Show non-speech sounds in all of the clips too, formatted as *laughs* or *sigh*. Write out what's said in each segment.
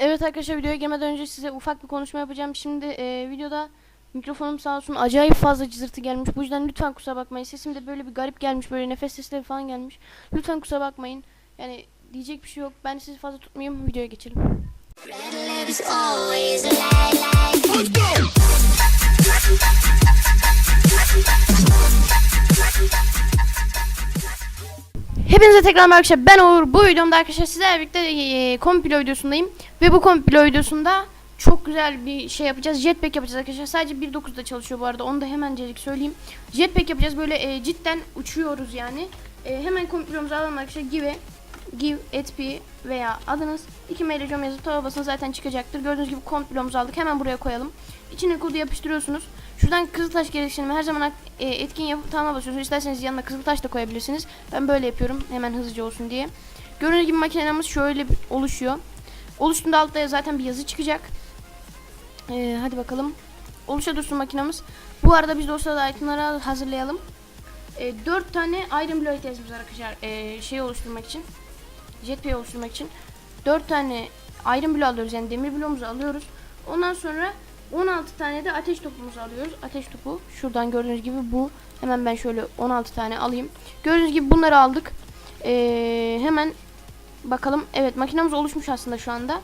Evet arkadaşlar videoya girmeden önce size ufak bir konuşma yapacağım. Şimdi e, videoda mikrofonum sağ olsun acayip fazla cızırtı gelmiş. Bu yüzden lütfen kusura bakmayın. Sesim de böyle bir garip gelmiş. Böyle nefes sesleri falan gelmiş. Lütfen kusura bakmayın. Yani diyecek bir şey yok. Ben sizi fazla tutmayayım. Videoya geçelim. Hepinize tekrar merhaba arkadaşlar. Ben Uğur. Bu videomda arkadaşlar sizlerle birlikte e, kompilo videosundayım. Ve bu kompilo videosunda çok güzel bir şey yapacağız. Jetpack yapacağız arkadaşlar. Sadece 1.9'da çalışıyor bu arada. Onu da hemencelik söyleyeyim. Jetpack yapacağız. Böyle e, cidden uçuyoruz yani. E, hemen kompilomuzu alalım arkadaşlar. Give give etp veya adınız iki mail com yazıp tava basın zaten çıkacaktır. Gördüğünüz gibi kompilomuzu aldık. Hemen buraya koyalım. İçine kodu yapıştırıyorsunuz. Şuradan kızıltaş gereksinimi her zaman e, etkin yapıp tamama basıyorsunuz. İsterseniz yanına kızıltaş da koyabilirsiniz. Ben böyle yapıyorum hemen hızlıca olsun diye. Gördüğünüz gibi makinemiz şöyle oluşuyor. Oluştuğunda altta zaten bir yazı çıkacak. Ee, hadi bakalım. Oluşa dursun makinamız. Bu arada biz sırada itemları hazırlayalım. Ee, 4 tane Iron Blow ihtiyacımız arkadaşlar. Ee, şey oluşturmak için. Jetpack oluşturmak için. 4 tane Iron Blow alıyoruz yani demir bloğumuzu alıyoruz. Ondan sonra 16 tane de ateş topumuzu alıyoruz. Ateş topu şuradan gördüğünüz gibi bu. Hemen ben şöyle 16 tane alayım. Gördüğünüz gibi bunları aldık. Ee, hemen bakalım. Evet makinamız oluşmuş aslında şu anda.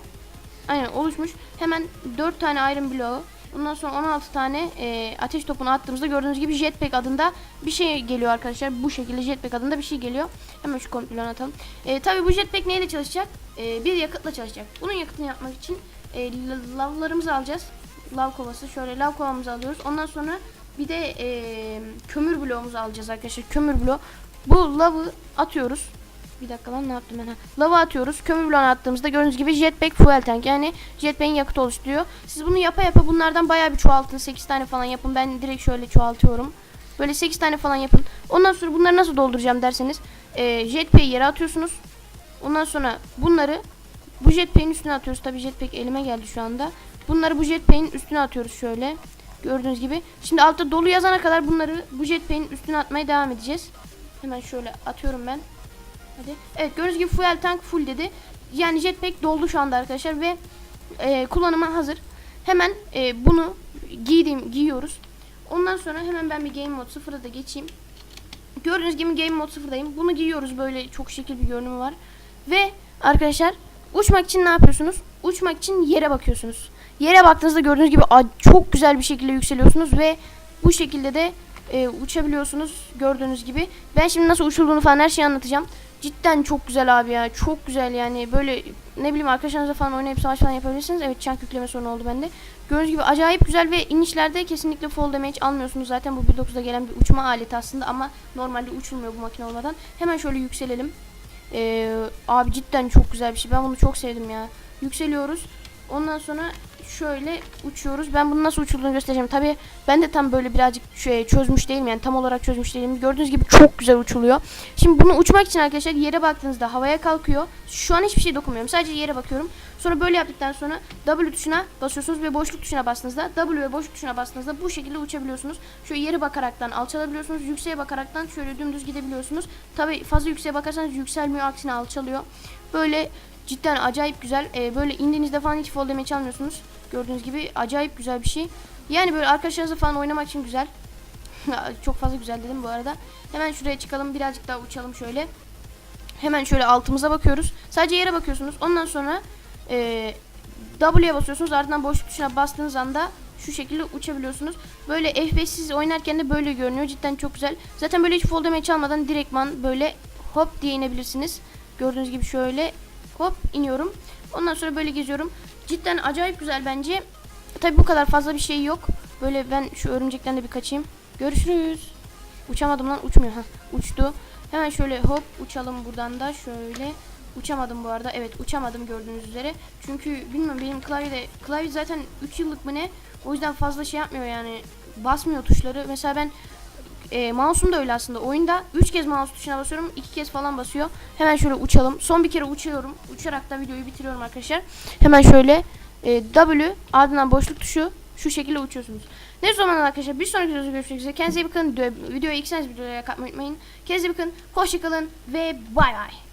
Aynen oluşmuş. Hemen 4 tane iron bloğu. Ondan sonra 16 tane e, ateş topunu attığımızda gördüğünüz gibi jetpack adında bir şey geliyor arkadaşlar. Bu şekilde jetpack adında bir şey geliyor. Hemen şu komplonu atalım. E, Tabi bu jetpack neyle çalışacak? E, bir yakıtla çalışacak. Bunun yakıtını yapmak için e, la- lavlarımızı alacağız. Lav kovası. Şöyle lav kovamızı alıyoruz. Ondan sonra bir de e, kömür bloğumuzu alacağız arkadaşlar. Kömür bloğu. Bu lavı atıyoruz. Bir dakika lan ne yaptım ben ha. Lava atıyoruz. Kömür bloğuna attığımızda gördüğünüz gibi jetpack fuel tank yani jetpack'in yakıtı oluşturuyor. Siz bunu yapa yapa bunlardan bayağı bir çoğaltın. 8 tane falan yapın. Ben direkt şöyle çoğaltıyorum. Böyle 8 tane falan yapın. Ondan sonra bunları nasıl dolduracağım derseniz e, jetpack'i yere atıyorsunuz. Ondan sonra bunları bu jetpack'in üstüne atıyoruz. Tabi jetpack elime geldi şu anda. Bunları bu jetpack'in üstüne atıyoruz şöyle. Gördüğünüz gibi. Şimdi altta dolu yazana kadar bunları bu jetpack'in üstüne atmaya devam edeceğiz. Hemen şöyle atıyorum ben. Hadi. Evet gördüğünüz gibi fuel tank full dedi. Yani jetpack doldu şu anda arkadaşlar ve e, kullanıma hazır. Hemen e, bunu giydim giyiyoruz. Ondan sonra hemen ben bir game mode 0'a da geçeyim. Gördüğünüz gibi game mode 0'dayım. Bunu giyiyoruz böyle çok şekil bir görünümü var. Ve arkadaşlar uçmak için ne yapıyorsunuz? Uçmak için yere bakıyorsunuz. Yere baktığınızda gördüğünüz gibi çok güzel bir şekilde yükseliyorsunuz ve bu şekilde de e, uçabiliyorsunuz gördüğünüz gibi. Ben şimdi nasıl uçulduğunu falan her şeyi anlatacağım. Cidden çok güzel abi ya. Çok güzel yani. Böyle ne bileyim arkadaşlarınızla falan oynayıp savaş falan yapabilirsiniz. Evet çank yükleme sorunu oldu bende. Gördüğünüz gibi acayip güzel ve inişlerde kesinlikle fall damage almıyorsunuz. Zaten bu 1.9'da gelen bir uçma aleti aslında ama normalde uçulmuyor bu makine olmadan. Hemen şöyle yükselelim. Ee, abi cidden çok güzel bir şey. Ben bunu çok sevdim ya. Yükseliyoruz. Ondan sonra şöyle uçuyoruz. Ben bunu nasıl uçulduğunu göstereceğim. Tabi ben de tam böyle birazcık şey, çözmüş değilim yani tam olarak çözmüş değilim. Gördüğünüz gibi çok güzel uçuluyor. Şimdi bunu uçmak için arkadaşlar yere baktığınızda havaya kalkıyor. Şu an hiçbir şey dokunmuyorum. Sadece yere bakıyorum. Sonra böyle yaptıktan sonra W tuşuna basıyorsunuz ve boşluk tuşuna bastığınızda W ve boşluk tuşuna bastığınızda bu şekilde uçabiliyorsunuz. Şöyle yere bakaraktan alçalabiliyorsunuz. Yükseğe bakaraktan şöyle dümdüz gidebiliyorsunuz. Tabi fazla yükseğe bakarsanız yükselmiyor aksine alçalıyor. Böyle cidden acayip güzel. Ee, böyle indiğinizde falan hiç fall damage almıyorsunuz. Gördüğünüz gibi acayip güzel bir şey. Yani böyle arkadaşlarınızla falan oynamak için güzel. *laughs* Çok fazla güzel dedim bu arada. Hemen şuraya çıkalım birazcık daha uçalım şöyle. Hemen şöyle altımıza bakıyoruz. Sadece yere bakıyorsunuz. Ondan sonra e, W'ye basıyorsunuz. Ardından boşluk tuşuna bastığınız anda şu şekilde uçabiliyorsunuz. Böyle F5 siz oynarken de böyle görünüyor. Cidden çok güzel. Zaten böyle hiç fall damage almadan direktman böyle hop diye inebilirsiniz. Gördüğünüz gibi şöyle hop iniyorum. Ondan sonra böyle geziyorum. Cidden acayip güzel bence. Tabi bu kadar fazla bir şey yok. Böyle ben şu örümcekten de bir kaçayım. Görüşürüz. Uçamadım lan uçmuyor. ha uçtu. Hemen şöyle hop uçalım buradan da şöyle. Uçamadım bu arada. Evet uçamadım gördüğünüz üzere. Çünkü bilmiyorum benim klavyede klavye zaten 3 yıllık mı ne? O yüzden fazla şey yapmıyor yani. Basmıyor tuşları. Mesela ben e, mouse'um da öyle aslında. Oyunda 3 kez mouse tuşuna basıyorum. 2 kez falan basıyor. Hemen şöyle uçalım. Son bir kere uçuyorum. Uçarak da videoyu bitiriyorum arkadaşlar. Hemen şöyle e, W ardından boşluk tuşu şu şekilde uçuyorsunuz. Ne zaman arkadaşlar bir sonraki videoda görüşmek üzere. Kendinize iyi bakın. Videoya ilk videoya katmayı unutmayın. Kendinize iyi bakın. Hoşçakalın ve bay bay.